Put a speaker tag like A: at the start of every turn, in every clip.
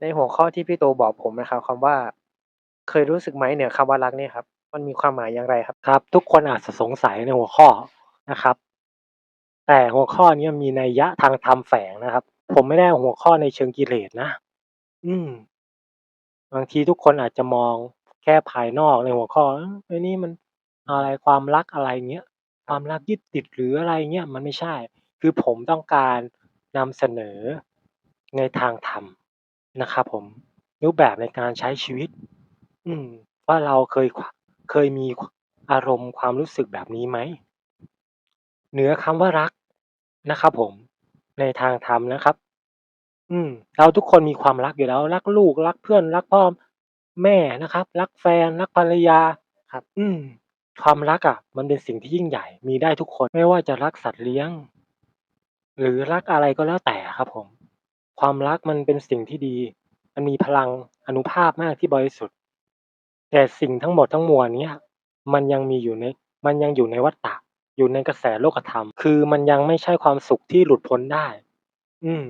A: ในหัวข้อที่พี่โตบอกผมนะครับคำว่า เคยรู้สึกไหมเหนือคำว่ารักเนี่ยครับ มันมีความหมายอย่างไรครับ?
B: ครับ ทุกคนอาจจะสงสัยในหัวข้อนะครับ แต่หัวข้อนี้มีนัยยะทางธรรมแฝงนะครับ ผมไม่ได้หัวข้อในเชิงกิเลสนะ อืม บางทีทุกคนอาจจะมองแค่ภายนอกในหัวข้อเออไอ้นี่มันอะไรความรักอะไรเงี้ยความรักยึดติดหรืออะไรเงี้ยมันไม่ใช่ คือผมต้องการนำเสนอในทางธรรม นะครับผม รูปแบบในการใช้ชีวิต อืม ว่าเราเคย ข เคยมี ข อารมณ์ความรู้สึกแบบนี้ไหม?เหนือคำว่ารักนะครับผม ในทางธรรมนะครับ อืม เราทุกคนมีความรักอยู่แล้ว รักลูก รักเพื่อน รักพ่อแม่นะครับ รักแฟน รักภรรยาครับ อืม ความรักอะมันเป็นสิ่งที่ยิ่งใหญ่ มีได้ทุกคน ไม่ว่าจะรักสัตว์เลี้ยง หรือรักอะไรก็แล้วแต่อะครับผม ความรักมันเป็นสิ่งที่ดี มันมีพลังอานุภาพมากที่บริสุทธิ์ แต่สิ่งทั้งหมดทั้งมวลเนี้ยมันยังมีอยู่ใน มันยังอยู่ในวัฏฏะ อยู่ในกระแสโลกธรรม คือมันยังไม่ใช่ความสุขที่หลุดพ้นได้ อืม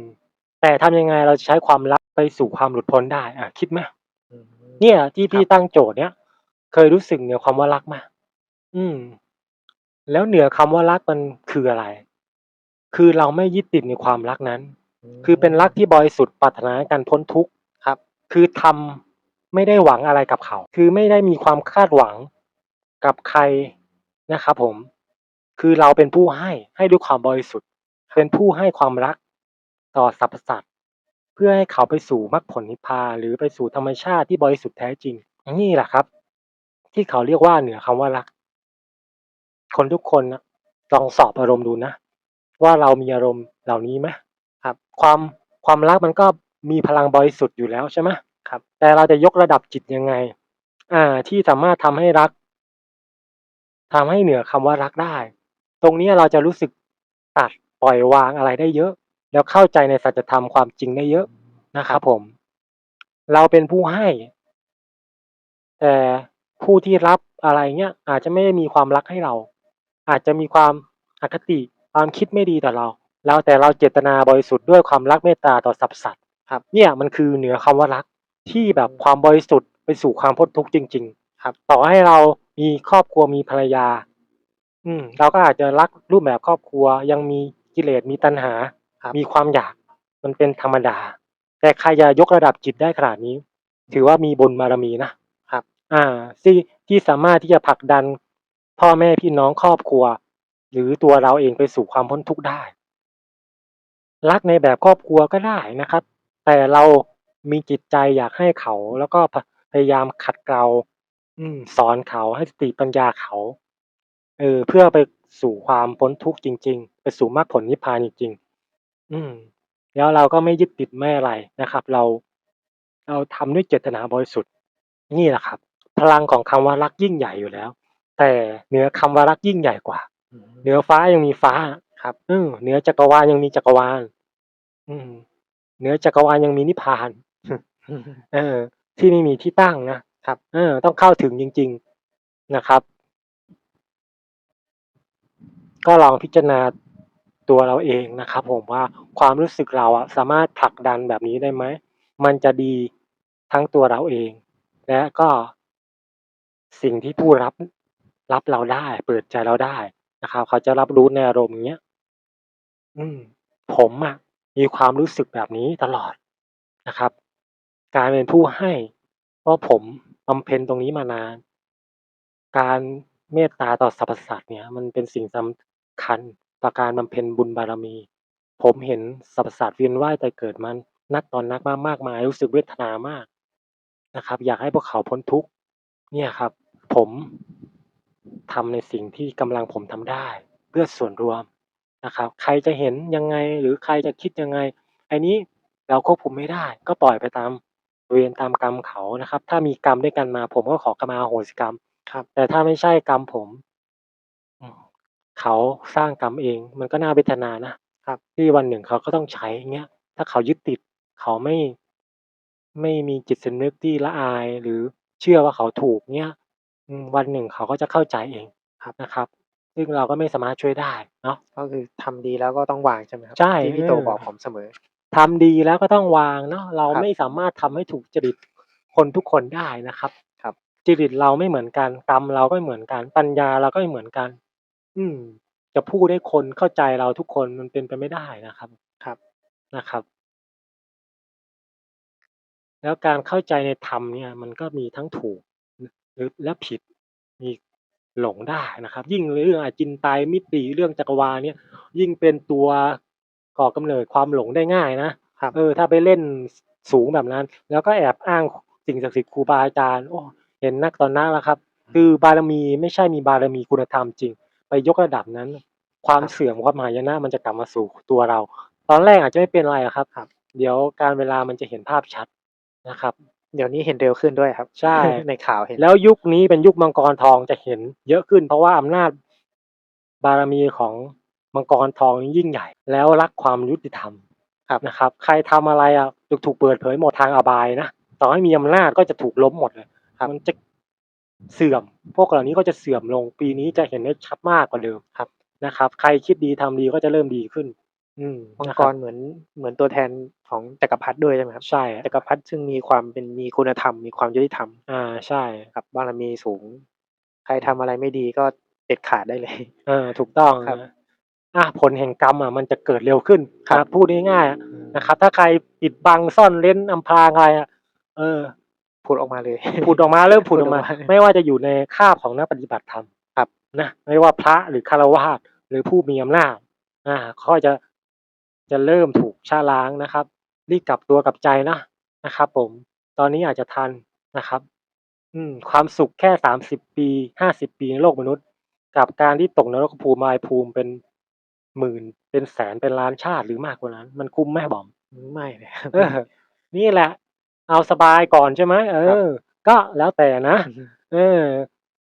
B: แต่ทำยังไงเราจะใช้ความรักไปสู่ความหลุดพ้นได้อาคิดไหม?
A: อืม
B: เนี่ย ที่
A: ค
B: พ
A: รัี่บ
B: ตั้งโจทย์เนี้ยเคยรู้สึกเหนือความว่ารักไหม?อืม แล้วเหนือคำว่ารักมันคืออะไร?คือเราไม่ยึดติดในความรักนั้น
A: อืม
B: คือเป็นรักที่บริสุทธิ์ปรารถนาการพ้นทุกข์
A: ครับ
B: คือทำไม่ได้หวังอะไรกับเขา คือไม่ได้มีความคาดหวังกับใครนะครับผม คือเราเป็นผู้ให้ให้ด้วยความบริสุทธิ์ เป็นผู้ให้ความรักต่อสรรพสัตว์เพื่อให้เขาไปสู่มรรคผลนิพพานหรือไปสู่ธรรมชาติที่บริสุทธิ์แท้จริง นี่แหละครับ ที่เขาเรียกว่าเหนือคำว่ารัก คนทุกคนน่ะลองสอบอารมณ์ดูนะ ว่าเรามีอารมณ์เหล่านี้ไหม? ครับ ความความรักมันก็มีพลังบริสุทธิ์อยู่แล้วใช่ไหม?ครับ แต่เราจะยกระดับจิตยังไง อ่า ที่สามารถทำให้รักทำให้เหนือคำว่ารักได้ ตรงนี้เราจะรู้สึกตัดปล่อยวางอะไรได้เยอะ แล้วเข้าใจในสัจธรรมความจริงได้เยอะนะครับผม เราเป็นผู้ให้ แต่ผู้ที่รับอะไรเงี้ยอาจจะไม่ได้มีความรักให้เรา อาจจะมีความอคติความคิดไม่ดีต่อเรา แล้วแต่เราเจตนาบริสุทธิ์ด้วยความรักเมตตาต่อสรรพสัตว์ครับ เนี่ยมันคือเหนือคำว่ารักที่แบบความบริสุทธิ์ไปสู่ความพ้นทุกข์จริง ๆ ครับ ต่อให้เรามีครอบครัวมีภรรยา อืม เราก็อาจจะรักรูปแบบครอบครัวยังมีกิเลสมีตัณหา มีความอยากมันเป็นธรรมดา แต่ใครจะยกระดับจิตได้ขนาดนี้ ถือว่ามีบุญบารมีนะครับ อ่าที่ที่สามารถที่จะผลักดัน พ่อแม่พี่น้องครอบครัว หรือตัวเราเองไปสู่ความพ้นทุกข์ได้ รักในแบบครอบครัวก็ได้นะครับ แต่เรามีจิตใจอยากให้เขา แล้วก็พยายามขัดเกลาอืม สอนเขาให้สติปัญญาเขา เออ เพื่อไปสู่ความพ้นทุกข์จริง ๆ ไปสู่มรรคผลนิพพานจริงๆ อืม แล้วเราก็ไม่ยึดติดไม่อะไรนะครับ เรา เราทำด้วยเจตนาบริสุทธิ์ นี่แหละครับ พลังของคำว่ารักยิ่งใหญ่อยู่แล้ว แต่เหนือคำว่ารักยิ่งใหญ่กว่า เหนือฟ้ายังมีฟ้า ครับอืมเหนือจักรวาลยังมีจักรวาล อืม เหนือจักรวาลยังมีนิพพาน เออ ที่ไม่มีที่ตั้งนะครับ เออ ต้องเข้าถึงจริง ๆนะครับ ก็ลองพิจารณาตัวเราเองนะครับ ผมว่าความรู้สึกเราอะสามารถผลักดันแบบนี้ได้ไหม?มันจะดีทั้งตัวเราเอง และก็สิ่งที่ผู้รับรับเราได้ เปิดใจเราได้นะครับ เขาจะรับรู้ในอารมณ์เงี้ย อืม ผมอะมีความรู้สึกแบบนี้ตลอดนะครับการเป็นผู้ให้ เพราะผมบำเพ็ญตรงนี้มานาน การเมตตาต่อสรรพสัตว์เนี่ย มันเป็นสิ่งสำคัญต่อการบำเพ็ญบุญบารมี ผมเห็นสรรพสัตว์เวียนว่ายตายเกิดมานักต่อนักมากๆมาย รู้สึกเวทนามากนะครับ อยากให้พวกเขาพ้นทุกข์ เนี่ยครับ ผมทำในสิ่งที่กำลังผมทำได้ เพื่อส่วนรวม นะครับ ใครจะเห็นยังไง หรือใครจะคิดยังไง อันนี้เราควบคุมไม่ได้ ก็ปล่อยไปตามเวรตามกรรมเขานะครับ ถ้ามีกรรมด้วยกันมาผมก็ขอขมาอโหสิกรรม ครับ แต่ถ้าไม่ใช่กรรมผม อืม เขาสร้างกรรมเอง มันก็น่าเวทนานะ ครับ ที่วันหนึ่งเขาก็ต้องใช้เงี้ย ถ้าเขายึดติด เขาไม่ ไม่มีจิตสำนึกที่ละอาย หรือเชื่อว่าเขาถูกเงี้ย อืม วันหนึ่งเขาก็จะเข้าใจเองครับ นะครับ ซึ่งเราก็ไม่สามารถช่วยได้เนาะ
A: ก็คือทำดีแล้วก็ต้องวางใช่ไหมครับ?
B: ใช่
A: ที่พี่โต
B: เออ
A: บอกผมเสมอ
B: ทำดีแล้วก็ต้องวางเนาะเรา
A: ครับ
B: ไม่สามารถทำให้ถูกจริตคนทุกคนได้นะครับ
A: ครับ
B: จริตเราไม่เหมือนกันกรรมเราก็ไม่เหมือนกันปัญญาเราก็ไม่เหมือนกัน อืม จะพูดให้คนเข้าใจเราทุกคนมันเป็นไปไม่ได้นะครับ
A: ครับ
B: นะครับ แล้วการเข้าใจในธรรมเนี่ย มันก็มีทั้งถูกหหรือและผิด มี หลงได้นะครับ ยิ่งเรื่องอจินไตยมิติเรื่องจักรวาลเนี่ย ยิ่งเป็นตัวก่อกำเนิดความหลงได้ง่ายนะ
A: ครับ
B: เออถ้าไปเล่นสสูงแบบนั้น แล้วก็แอบอ้างคสิ่งศักดิ์สิทธิ์ครูบาอาจารย์โอ้เห็นนักต่อนักแล้วครับ คือบารมีไม่ใช่มีบารมีคุณธรรมจริง ไปยกระดับนั้น ความ
A: ครับ
B: เสื่อมความหายนะมันจะกลับมาสู่ตัวเรา ตอนแรกอาจจะไม่เป็นไรอะครับ
A: ครับ
B: เดี๋ยวกาลเวลามันจะเห็นภาพชัดนะครับ
A: เดี๋ยวนี้เห็นเร็วขึ้นด้วยครับ
B: ใช่
A: ในข่าวเห็น
B: แล้วยุคนี้เป็นยุคมังกรทองจะเห็นเยอะขึ้น เพราะว่าอำนาจบารมีของมังกรทองยิ่งใหญ่ แล้วรักความยุติธรรม
A: ครับ
B: นะครับ ใครทำอะไรอะจะถูกเปิดเผยหมดทางอบายนะต่อให้มีอำนาจก็จะถูกล้มหมดเลย
A: ครับ
B: มันจะเสื่อม พวกเหล่านี้ก็จะเสื่อมลงปีนี้จะเห็นได้ชัดมากกว่าเดิม
A: ครับ
B: นะครับ ใครคิดดีทำดีก็จะเริ่มดีขึ้น อืม
A: มัง
B: นะค
A: ก
B: รั
A: ร
B: บ
A: เหมือนเหมือนตัวแทนของจักรพรรดิด้วยใช่ไหมครับ?
B: ใช่
A: จักรพรรดิซึ่งมีความเป็นมีคุณธรรม มีความยุติธรรม
B: อา ใช่
A: ครับบารมีสูง ใครทำอะไรไม่ดีก็เด็ดขาดได้ เลย
B: เออ ถูกต้อง
A: ครับ
B: นะ อา ผลแห่งกรรมอะมันจะเกิดเร็วขึ้น
A: ครับ
B: นะพูดง่ายๆอะ
A: อืม
B: นะครับ ถ้าใครปิดบัง ซ่อนเร้น อำพรางอะไรอะ เออ
A: ผุดออกมาเลย
B: ผุดออกมา เริ่มผุดออกมา
A: ผุดออกมา
B: ไม่ว่าจะอยู่ในคราบของนักปฏิบัติธรรม
A: ครับ
B: นะ ไม่ว่าพระหรือฆราวาสถ์หรือผู้มีอำนาจ อา ก็จะ จะเริ่มถูกชะล้างนะครับ รีบกลับตัวกลับใจนะนะครับ ผมตอนนี้อาจจะทันนะครับ อืม ความสุขแค่30ปี50ปีในโลกมนุษย์ กับการที่ตกนรกภูมิอบายภูมิเป็นหมื่นเป็นแสนเป็นล้านชาติหรือมากกว่านั้น มันคุ้มไหมบอม?
A: อืมไม่เลยครับ
B: เออนี่แหละ เอาสบายก่อนใช่ไหมเอ
A: ครับ
B: อก็แล้วแต่นะ
A: อือฮึ
B: เออ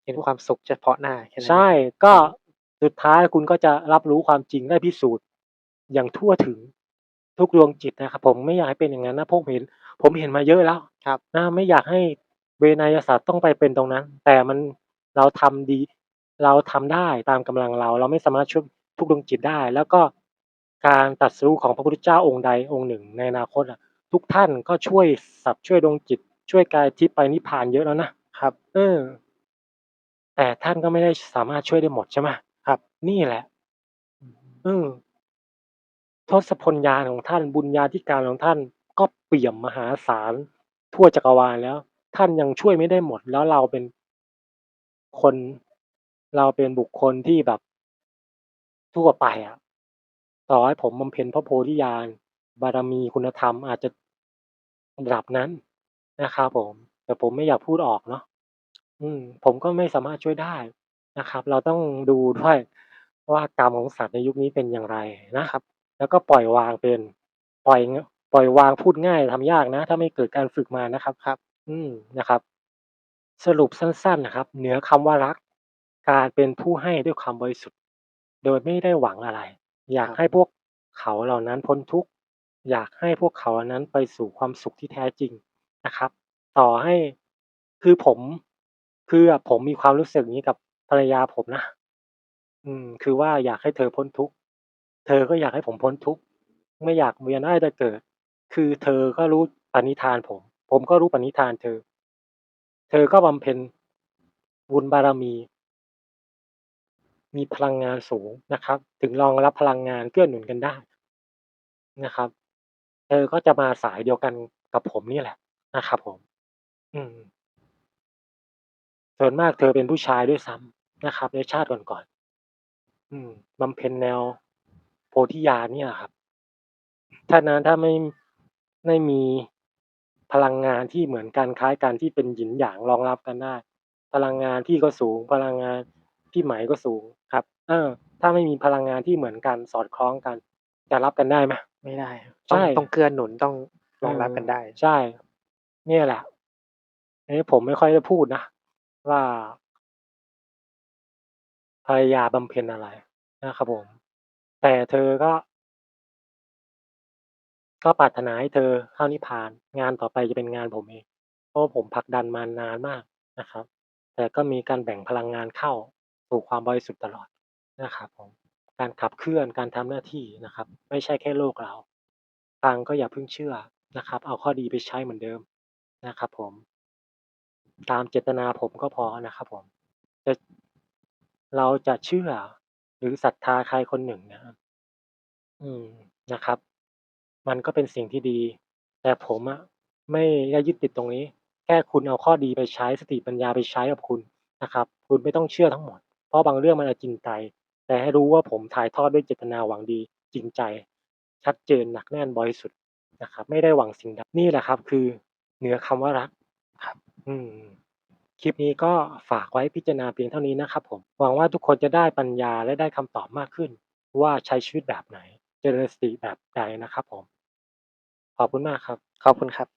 A: เห็นความสุขเฉพาะหน้าแค่นั้น
B: ใช่
A: เอง
B: ก็
A: อืม
B: สุดท้ายคุณก็จะรับรู้ความจริงได้พิสูจน์ อย่างทั่วถึงทุกดวงจิตนะครับ ผมไม่อยากให้เป็นอย่างนั้นนะผมเห็น ผมเห็นมาเยอะแล้ว
A: ครับ
B: นะไม่อยากให้เวไนยศาสตร์ต้องไปเป็นตรงนั้น แต่มันเราทำดี เราทำได้ตามกำลังเรา เราไม่สามารถช่วยทุกดวงจิตได้ แล้วก็การตรัสรู้ของพระพุทธเจ้าองค์ใดองค์หนึ่งในอนาคตอะทุกท่านก็ช่วยสัตว์ช่วยดวงจิต ช่วยกายทิพย์ไปนิพพานเยอะแล้วนะ
A: ครับ
B: เออ แต่ท่านก็ไม่ได้สามารถช่วยได้หมดใช่ไหม?
A: ครับ
B: นี่แหละ
A: อือฮึ
B: อืม ทศพลญาณของท่านบุญญาธิการของท่านก็เปี่ยมมหาศาลทั่วจักรวาลแล้ว ท่านยังช่วยไม่ได้หมด แล้วเราเป็นคนเราเป็นบุคคลที่แบบทั่วไปอะต่อให้ผมบำเพ็ญพระโพธิญาณบารมีคุณธรรมอาจจะระดับนั้นนะครับผม แต่ผมไม่อยากพูดออกเนาะอืม ผมก็ไม่สามารถช่วยได้นะครับ เราต้องดูด้วยว่ากรรมของสัตว์ในยุคนี้เป็นอย่างไรนะ
A: ครับ
B: แล้วก็ปล่อยวางเป็น ปล่อยปล่อยวางพูดง่ายทำยากนะ ถ้าไม่เกิดการฝึกมานะครับ
A: ครับ
B: อืมนะครับ สรุปสั้นๆนะครับ เหนือคำว่ารัก การเป็นผู้ให้ด้วยความบริสุทธิ์ โดยไม่ได้หวังอะไร อยา
A: ค
B: ก
A: รับ
B: ให้พวกเขาเหล่านั้นพ้นทุกข์ อยากให้พวกเขาเหล่านั้นไปสู่ความสุขที่แท้จริงนะครับ ต่อให้คือผมคือผมมีความรู้สึกงี้กับภรรยาผมนะ อืม คือว่าอยากให้เธอพ้นทุกข์ เธอก็อยากให้ผมพ้นทุกข์ไม่อยากเวียนว่ายแตายเกิด คือเธอก็รู้ปณิธานผม ผมก็รู้ปณิธานเธอ เธอก็บำเพ็ญบุญบารมี มีพลังงานสูงนะครับ ถึงรองรับพลังงานเกื้อหนุนกันได้นะครับ เธอก็จะมาสายเดียวกันกับผมนี่แหละนะครับผม อืมส่วนมากเธอเป็นผู้ชายด้วยซ้ำนะครับ ในชาติก่อนๆอืมบำเพ็ญแนว โพธิญาณเนี่ยครับ ถ้านั้นถ้าไม่ไม่มีพลังงานที่เหมือนกันคล้ายกันที่เป็นหยินหยางรองรับกันได้ พลังงานพี่ก็สูง พลังงานพี่ไหมก็สูงครับ เออ ถ้าไม่มีพลังงานที่เหมือนกันสอดคล้องกัน จะรับกันได้ไหม?
A: ไม่ได้ครับ
B: ใช
A: ต้อง่ต้องเกื้อหนุนต้องร
B: เอ
A: องรับ
B: อ
A: กันได้
B: ใช่ เนี่ยแหละอันนี้ผมไม่ค่อยได้พูดนะว่าภรรยาบำเพ็ญอะไรนะครับผม แต่เธอก็ ก็ปรารถนาให้เธอเข้านิพพาน งานต่อไปจะเป็นงานผมเอง เพราะว่าผมผลักดันมานานมากนะครับ แต่ก็มีการแบ่งพลังงานเข้าสู่ความบริสุทธิ์ตลอดนะครับผม การขับเคลื่อน การทำหน้าที่นะครับ ไม่ใช่แค่โลกเรา ฟังก็อย่าเพิ่งเชื่อนะครับ เอาข้อดีไปใช้เหมือนเดิมนะครับผม ตามเจตนาผมก็พอนะครับผมจะเราจะเชื่อหรือศรัทธาใครคนหนึ่งนะ อืม นะครับ มันก็เป็นสิ่งที่ดี แต่ผมอะไม่ได้ยึดติดตรงนี้ แค่คุณเอาข้อดีไปใช้ สติปัญญาไปใช้กับคุณนะครับ คุณไม่ต้องเชื่อทั้งหมด เพราะบางเรื่องมันอาจจริงใจ แต่ให้รู้ว่าผมถ่ายทอดด้วยเจตนาหวังดี จริงใจ ชัดเจน หนักแน่น บริสุทธิ์นะครับ ไม่ได้หวังสิ่งใด นี่แหละครับ คือเหนือคำว่ารัก
A: ครับ
B: อืม คลิปนี้ก็ฝากไว้พิจารณาเพียงเท่านี้นะครับผม หวังว่าทุกคนจะได้ปัญญาและได้คำตอบมากขึ้น ว่าใช้ชีวิตแบบไหน เจริญสติแบบใดนะครับผม ขอบคุณมากครับ
A: ขอบคุณครับ